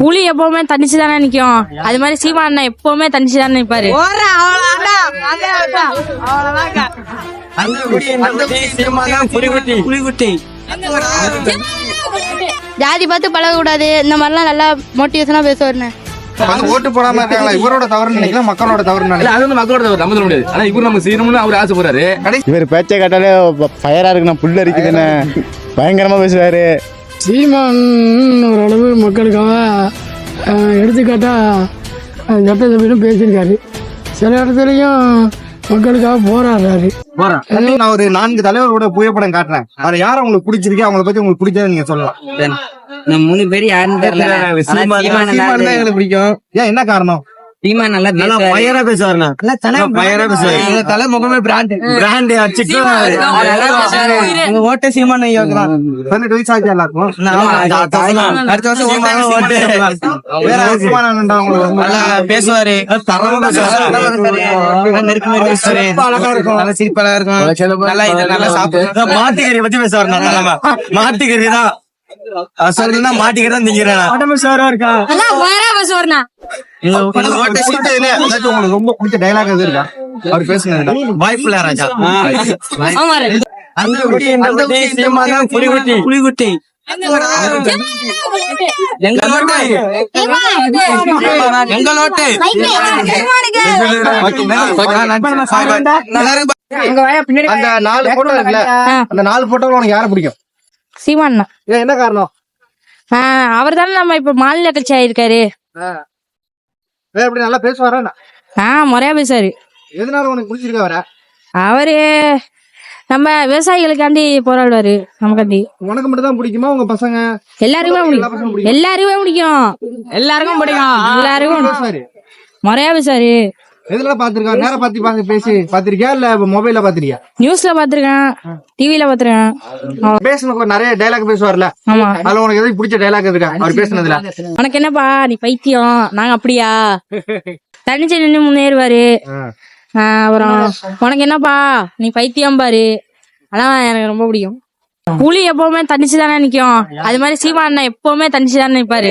புலி எப்பவுமே தனிச்சு தானே நிக்கும். அது மாதிரி சீமான் அண்ணன் எப்பவுமே தனிச்சு தானே நிப்பாரு. ஜாதி பார்த்து பழகக்கூடாது. இந்த மாதிரிலாம் நல்லா மோட்டிவேஷனா பேசுவாருண்ணே வந்து ஓட்டு போடாம இருக்காங்களா? இவரோட தவறுன்னு நினைக்கலாம் மக்களோட தவறுன்னு இல்ல நினைக்கலாம் அது வந்து மக்களோட தவறு, நம்ம முடியாது. ஆனா இவரு நம்ம செய்யணும்னு அவர் ஆசைப்படுறாரு இவர் பேச்சை கேட்டாலே ஃபயரா இருக்குண்ணா புல் அரிக்குதுண்ணே பயங்கரமா பேசுவாரு. சீமான் ஓரளவு மக்களுக்காக அஹ், எடுத்துக்காட்டா அஹ், சட்ட சபையிலும் பேசியிருக்காரு. சில இடத்துலையும் மக்களுக்காக போராடுறாரு. நான் ஒரு நான்கு தலைவரோட புகைப்படம் காட்டுறேன். அதுல யார் உங்களுக்கு பிடிச்சிருக்கு அவங்கள பத்தி உங்களுக்கு பிடிச்சதை நீங்க சொல்லலாம். மூணு பேர் யாருன்னு தெரியல. பிடிக்கும். ஏன் என்ன காரணம்? சீமான் நல்லா பேசுவாரு. பயரா பேசுவாருண்ணா. பயரா பேசுவாரு. தலை முகமே பிராண்ட் பிராண்ட் அடிச்சுட்டு நல்லா. உங்க ஓட்டே சீமான் வைக்கலாம் பதினெட்டு வயசு ஆச்சு எல்லாருக்கும் அடுத்த வருஷம் ஓட்டு நல்லா பேசுவாரு. தரமா பேசுவாரு. நெருக்கமா பேசுவாரு. நல்ல சிரிப்பழகா இருக்கும். நல்லா இது நல்லா சாப்பிடு மாட்டுக்கறி பத்தி பேசுவாரு நல்லா. மாட்டுக்கறி தான் சொல்லுன்னா மாட்டுக்கறி தான் திங்கிறேன் உடம்பு சோறா இருக்கா உங்களுக்கு ரொம்ப பிடிச்ச டைலாக் எது இருக்கா? அவர் வாய்ப்புல ராஜா. புலிகுட்டி எங்களோட்டு அந்த நாலு போட்டோ இருக்குல்ல அந்த நாலு போட்டோல உனக்கு யாரை பிடிக்கும்? சீமான் ஏன் என்ன காரணம்? அவர் தானே நம்ம இப்ப மாநில கட்சி ஆயிருக்காரு. எப்படி நல்லா பேசுவாரா? ஆ முறையா பேசுவாரு. எதனால உனக்கு பிடிச்சிருக்கா வர அவரு நம்ம விவசாயிகளுக்காண்டி போராடுவாரு நமக்காண்டி. உனக்கு மட்டும் தான் பிடிக்குமா உங்க பசங்க? எல்லாருக்குமே பிடிக்கும். எல்லாருக்குமே பிடிக்கும். எல்லாருக்கும் பிடிக்கும். எல்லாருக்கும் முறையா பேசுவாரு. எதுல பாத்திருக்கா நேரா பாத்தி பாத்து பேசி. பாத்திருக்கியா இல்ல மொபைல்ல பாத்திருக்கியா நியூஸ்ல பாத்திருக்கேன் டிவில பாத்திருக்கேன் பேசுன நிறைய டைலாக் பேசுவார்ல. ஆமா. அதுல உனக்கு பிடிச்ச டைலாக் இருக்கா? அவர் பேசுனதுல. உனக்கு என்னப்பா? நீ பைத்தியம். நாங்க அப்படியா? தனிச்சு நின்று முன்னேறுவாரு. அப்புறம் உனக்கு என்னப்பா? நீ பைத்தியம் பாரு. அதான் எனக்கு ரொம்ப பிடிக்கும். புலி எப்பவுமே தனிச்சு தானே நிக்கும். அது மாதிரி சீமான் அண்ணன் எப்பவுமே தனிச்சு தானே நிப்பாரு.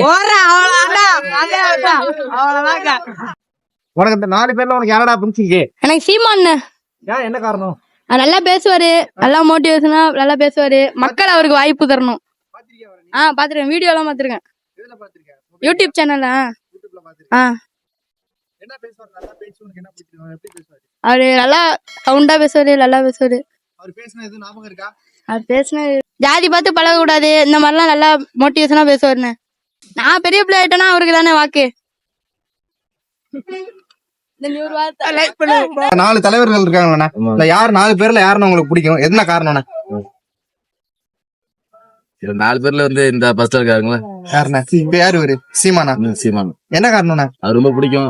உனக்கு இந்த நாலு பேர்ல உனக்கு யாரடா பிடிச்சிருக்கு எனக்கு சீமான் ஏன் என்ன காரணம்? நல்லா பேசுவாரு. நல்லா மோட்டிவேஷனா நல்லா பேசுவாரு. மக்கள் அவருக்கு வாய்ப்பு தரணும். ஆ பாத்துருக்கேன். வீடியோ எல்லாம் பாத்துருக்கேன். யூடியூப் சேனல்ல ஆ? அவரு நல்லா சவுண்டா பேசுவாரு நல்லா பேசுவாரு. அவர் பேசுன எதுவும் ஞாபகம் இருக்கா? அவர் பேசின ஜாதி பார்த்து பழகக்கூடாது. இந்த மாதிரிலாம் நல்லா மோட்டிவேஷனா பேசுவாருண்ணே நான் பெரிய பிள்ளை ஆயிட்டேன்னா அவருக்கு தானே வாக்கு? நாலு தலைவர்கள் இருக்காங்கண்ணா. இந்த யார் நாலு பேர்ல யாருன்னு உங்களுக்கு பிடிக்கும்? என்ன காரணம்ண்ணா? இதுல நாலு பேர்ல வந்து இந்த பஸ்ல இருக்காருங்களா? யாருண்ணா? இப்ப யாரு இவரு? சீமானா? சீமான். என்ன காரணம்ண்ணா? அது ரொம்ப பிடிக்கும்.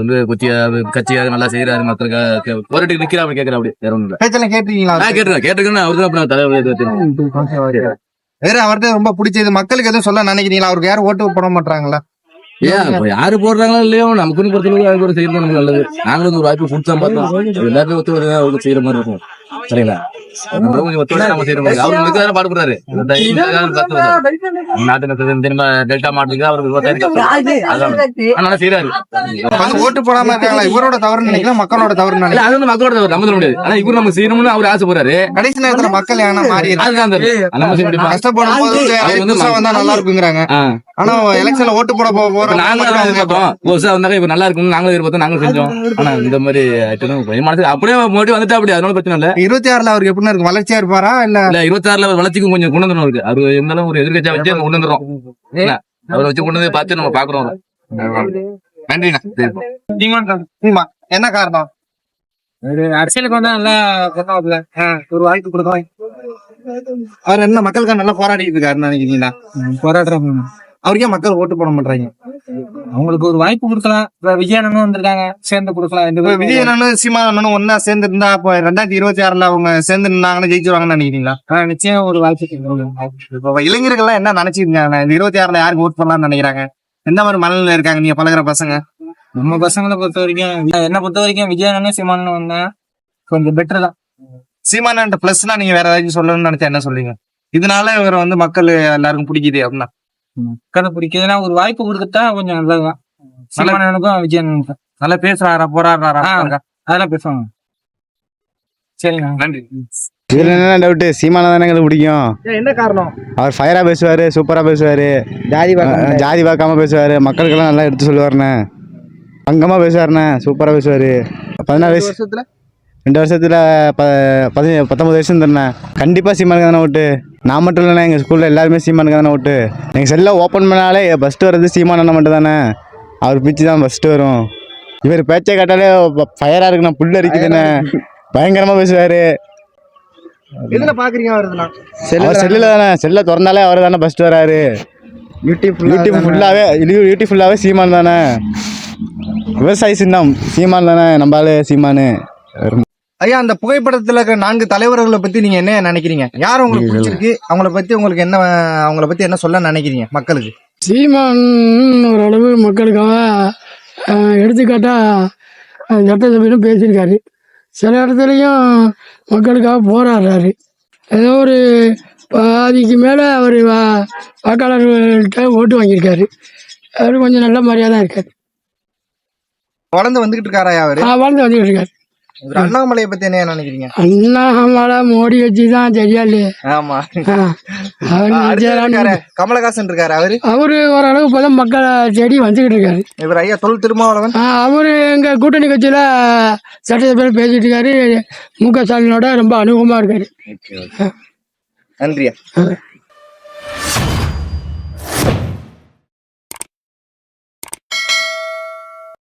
வந்து குச்சியா கட்சியாக நல்லா செய்யறாரு மக்களுக்காக போராட்டுக்கு நிக்கிறாங்க கேட்கற அப்படி. வேற இல்ல. பேச்செல்லாம் கேட்டிருக்கீங்களா? நான் கேட்டுருக்கேன் கேட்டுருக்கேன் அவரு தான் தலைவர் வேற அவர்கிட்ட ரொம்ப பிடிச்சது மக்களுக்கு எதுவும் சொல்ல நினைக்கிறீங்களா? அவருக்கு யாரும் ஓட்டு போட மாட்டாங்களா? ஏன் யாரு போடுறாங்களோ இல்லையோ நமக்குன்னு பொறுத்தளவுக்கு அவருக்கு ஒரு செய்யறது நமக்கு நல்லது. நாங்களும் ஒரு வாய்ப்பு கொடுத்தா பார்த்தோம். எல்லாருமே ஒத்து செய்யற மாதிரி இருக்கும். சரிங்களா? ஓட்டு போடாம இருக்காங்களா? இவரோட தவறுன்னு நினைக்கலாம் மக்களோட தவறுன்னு இல்ல நினைக்கலாம் அது வந்து மக்களோட தவறு, நம்ம சொல்ல முடியாது. ஆனா இவரு நம்ம செய்யணும்னு அவர் ஆசைப்படுறாரு. கடைசி நேரத்துல மக்கள் ஏன்னா மாறி அதுதான் அந்த நம்ம செய்ய முடியுமா கஷ்டப்படும் போது நல்லா இருக்குங்கிறாங்க. ஆனா எலெக்ஷன்ல ஓட்டு போட போறோம் நாங்களும் எதிர்பார்த்தோம் வந்தாங்க இப்ப நல்லா இருக்கும் நாங்களும் எதிர்பார்த்தோம் நாங்களும் செஞ்சோம். ஆனா இந்த மாதிரி அப்படியே மறுபடியும் வந்துட்டா அப்படி அதனால பிரச்சனை இல்ல. இருபத்தி ஆறுல அவருக்கு எப்படி இருக்கும் வளர்ச்சியா இருப்பாரா? இல்ல இல்ல இருபத்தாறுல வளர்ச்சிக்கும் கொஞ்சம் கொண்டு வந்துடும் இருக்கு அவர் இருந்தாலும் ஒரு எதிர்கட்சியா வச்சு கொண்டு வந்துடும் அவரை வச்சு கொண்டு வந்து பார்த்து நம்ம பாக்குறோம் நன்றிண்ணா. என்ன காரணம்? அரசியலுக்கு வந்தா நல்லா கொண்டாடுல ஒரு வாய்ப்பு கொடுக்கலாம். அவர் என்ன மக்களுக்கு நல்லா போராடிட்டு இருக்காருன்னு நினைக்கிறீங்களா? போராடுறாங்க அவருக்கே மக்கள் ஓட்டு போட மாட்டாங்க அவங்களுக்கு ஒரு வாய்ப்பு கொடுக்கலாம். இப்ப விஜயானனும் வந்திருக்காங்க. சேர்ந்து கொடுக்கலாம். இந்த இப்ப விஜய் அண்ணனும் சீமா அண்ணனும் ஒன்னா சேர்ந்து இருந்தா அப்ப ரெண்டாயிரத்தி இருபத்தி ஆறுல அவங்க சேர்ந்து நின்னாங்கன்னு ஜெயிச்சிருவாங்கன்னு நினைக்கிறீங்களா? நிச்சயம் ஒரு வாய்ப்பு இப்ப இளைஞர்கள் எல்லாம் என்ன நினைச்சிருக்காங்க? இந்த இருபத்தி ஆறுல யாருக்கு ஓட் பண்ணலாம்னு நினைக்கிறாங்க? எந்த மாதிரி மனநிலை இருக்காங்க? நீங்க பழகுற பசங்க? நம்ம பசங்களை பொறுத்த வரைக்கும் என்ன பொறுத்த வரைக்கும் விஜயானனும் சிமானனும் வந்தா கொஞ்சம் பெட்டர் தான். சீமானன்ட்ட பிளஸ்னா நீங்க வேற ஏதாச்சும் சொல்லணும்னு நினைச்சா என்ன சொல்றீங்க இதனால இவரை வந்து மக்கள் எல்லாருக்கும் பிடிக்குது அப்படின்னா. மக்களை பிடிக்குதுன்னா ஒரு வாய்ப்பு கொடுத்தா கொஞ்சம் நல்லதுதான். சீமானனுக்கும் விஜயனுக்கும் நல்லா பேசுறாரா போராடுறாரா ஆ, அதெல்லாம் பேசுவாங்க. சரிங்க நன்றி. இதுல என்ன டவுட் சீமானா தானே எங்களுக்கு பிடிக்கும் என்ன காரணம்? அவர் ஃபயரா பேசுவாரு சூப்பரா பேசுவாரு. ஜாதி ஜாதி பார்க்காம பேசுவாரு. மக்களுக்கெல்லாம் நல்லா எடுத்து சொல்லுவாருண்ணே. அங்கமா பேசுவாருண்ணே சூப்பரா பேசுவாரு. பதினாறு வயசு வருஷத்துல? ரெண்டு வருஷத்துல ப பதி பத்தொன்பது வயசு தானே கண்டிப்பா சீமானுக்கு தானே ஓட்டு. நான் மட்டும் இல்லைண்ணே எங்கள் ஸ்கூலில் எல்லாருமே சீமானுக்கு தானே ஓட்டு. எங்கள் செல்லை ஓப்பன் பண்ணாலே ஃபஸ்ட்டு வர்றது சீமான் அண்ணன் மட்டும் தானே. அவர் பிச்சு தான் ஃபஸ்ட்டு வரும். இவர் பேச்சை கேட்டாலே ஃபயராக இருக்குண்ணா புல் அரிக்குதுண்ணே பயங்கரமாக பேசுவார். எதுல அவர் செல்லில் தானே செல்லை திறந்தாலே அவர் தானே ஃபஸ்ட்டு வராரு. யூடியூப் யூடியூப் ஃபுல்லாகவே யூடியூப் ஃபுல்லாகவே சீமான் தானே. விவசாயி சின்னம் சீமான் தானே நம்மளால சீமானு. ஐயா அந்த புகைப்படத்துல இருக்கிற நான்கு தலைவர்களை பத்தி நீங்க என்ன நினைக்கிறீங்க? யார் உங்களுக்கு பிடிச்சிருக்கு? அவங்கள பத்தி உங்களுக்கு என்ன அவங்கள பத்தி என்ன சொல்ல நினைக்கிறீங்க மக்களுக்கு? சீமான் ஓரளவு மக்களுக்காக எடுத்துக்காட்டா சட்டசபையிலும் பேசியிருக்காரு. சில இடத்துலையும் மக்களுக்காக போராடுறாரு. ஏதோ ஒரு பாதிக்கு மேலே அவர் வா வாக்காளர்கள்ட்ட ஓட்டு வாங்கியிருக்காரு. அவர் கொஞ்சம் நல்ல மாதிரியாக தான் இருக்காரு. வளர்ந்து வந்துகிட்டு இருக்காரா அவரு? ஆ, வாழ்ந்து வந்துட்டு இருக்காரு. இவர் அண்ணாமலையை பத்தி என்ன நினைக்கிறீங்க? அண்ணாமலை மோடி வச்சு தான் சரியா இல்லையே ஆமா கமலஹாசன் இருக்காரு அவரு? அவரு ஓரளவு இப்போதான் மக்களை தேடி வந்துக்கிட்டு இருக்காரு. இவர் ஐயா தொல் திருமாவளவன்? அவரு எங்க கூட்டணி கட்சியில சட்டசபையில் பேசிட்டு இருக்காரு. மு க ஸ்டாலினோட ரொம்ப அனுபவமா இருக்காரு. நன்றியா?